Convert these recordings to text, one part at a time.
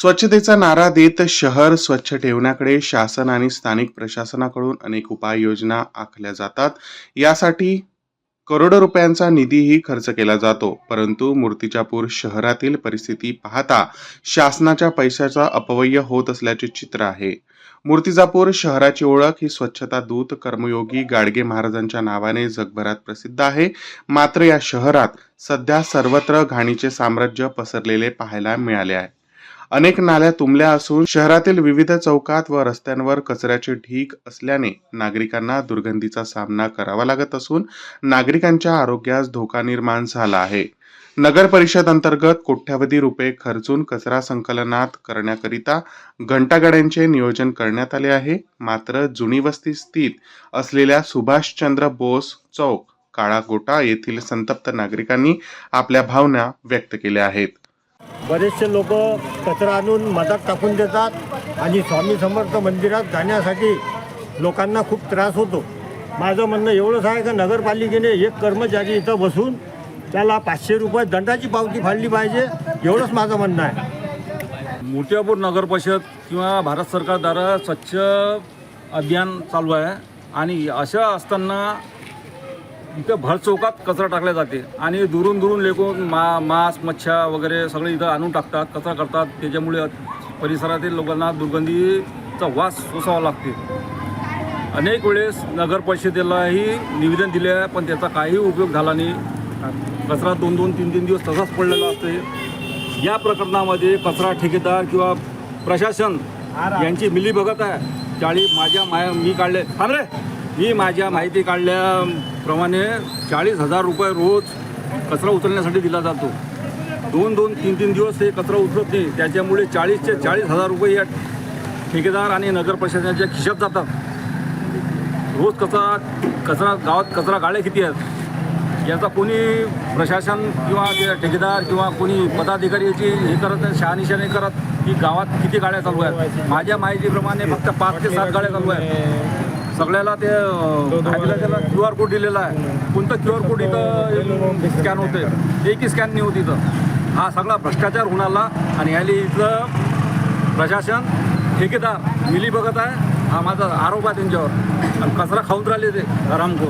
स्वच्छतेचा नारा देत शहर स्वच्छ ठेवण्याकडे शासन आणि स्थानिक प्रशासनाकडून अनेक उपाययोजना आखल्या जातात. यासाठी करोडो रुपयांचा निधीही खर्च केला जातो. परंतु मूर्तिजापूर शहरातील परिस्थिती पाहता शासनाच्या पैशाचा अपव्यय होत असल्याचे चित्र आहे. मूर्तिजापूर शहराची ओळख ही स्वच्छता दूत कर्मयोगी गाडगे महाराजांच्या नावाने जगभरात प्रसिद्ध आहे. मात्र या शहरात सध्या सर्वत्र घाणीचे साम्राज्य पसरलेले पाहायला मिळाले आहे. अनेक नाल्या तुंबल्या असून शहरातील विविध चौकात व रस्त्यांवर कचऱ्याचे ढीग असल्याने नागरिकांना दुर्गंधीचा सामना करावा लागत असून नागरिकांच्या आरोग्यास धोका निर्माण झाला आहे. नगर परिषद अंतर्गत कोट्यावधी रुपये खर्चून कचरा संकलनात करण्याकरिता घंटागाड्यांचे नियोजन करण्यात आले आहे. मात्र जुनी वस्ती स्थित असलेल्या सुभाषचंद्र बोस चौक काळा गोटा येथील संतप्त नागरिकांनी आपल्या भावना व्यक्त केल्या आहेत. बरेचसे लोक कचरा आणून मधात टाकून देतात आणि स्वामी समर्थ मंदिरात जाण्यासाठी लोकांना खूप त्रास होतो. माझं म्हणणं एवढंच आहे का नगरपालिकेने एक कर्मचारी इथं बसून त्याला पाचशे रुपये दंडाची पावती फाडली पाहिजे एवढंच माझं म्हणणं आहे. मोठ्यापूर नगर परिषद किंवा भारत सरकारद्वारा स्वच्छ अभियान चालू आहे आणि अशा असताना इथं भरचौकात कचरा टाकला जाते. आणि दुरून दुरून लेकून मा मांस मच्छा वगैरे सगळे इथं आणून टाकतात कचरा करतात. त्याच्यामुळे परिसरातील लोकांना दुर्गंधीचा वास सोसावा लागते. अनेक वेळेस नगर परिषदेलाही निवेदन दिले आहे पण त्याचा काही उपयोग झाला नाही. कचरा दोन दोन तीन तीन दिवस तसाच पडलेला असते या प्रकरणामध्ये कचरा ठेकेदार किंवा प्रशासन यांची मिलीभगत आहे. चाळी माझ्या माया मी काढले. थांब रे. मी माझ्या माहिती काढल्याप्रमाणे चाळीस हजार रुपये रोज कचरा उचलण्यासाठी दिला जातो. दोन दोन तीन तीन दिवस हे कचरा उचलत नाही. त्याच्यामुळे चाळीसचे चाळीस हजार रुपये या ठेकेदार आणि नगर प्रशासनाच्या खिशात जातात. रोज कचरा कचरा गावात कचरा गाड्या किती आहेत? याचा कोणी प्रशासन किंवा ठेकेदार किंवा कोणी पदाधिकारी याची हे करत नाही शहानिशा नाही करत की गावात किती गाड्या चालू आहेत? माझ्या माहितीप्रमाणे फक्त पाच ते सात गाड्या चालू आहेत. सगळ्याला ते त्याला क्यू आर कोड दिलेला आहे. कोणतं क्यू आर कोड इथं स्कॅन होते एकही स्कॅन नाही होत इथं. हा सगळा भ्रष्टाचार होऊन आला आणि ह्याली इथलं प्रशासन ठेकेदार मिली बघत आहे. हा माझा आरोप आहे त्यांच्यावर. आणि कचरा खाऊन राहिले ते आरामखोर.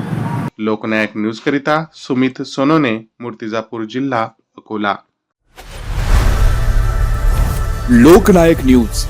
लोकनायक न्यूज करिता सुमित सोनोने मूर्तिजापूर जिल्हा अकोला. लोकनायक न्यूज.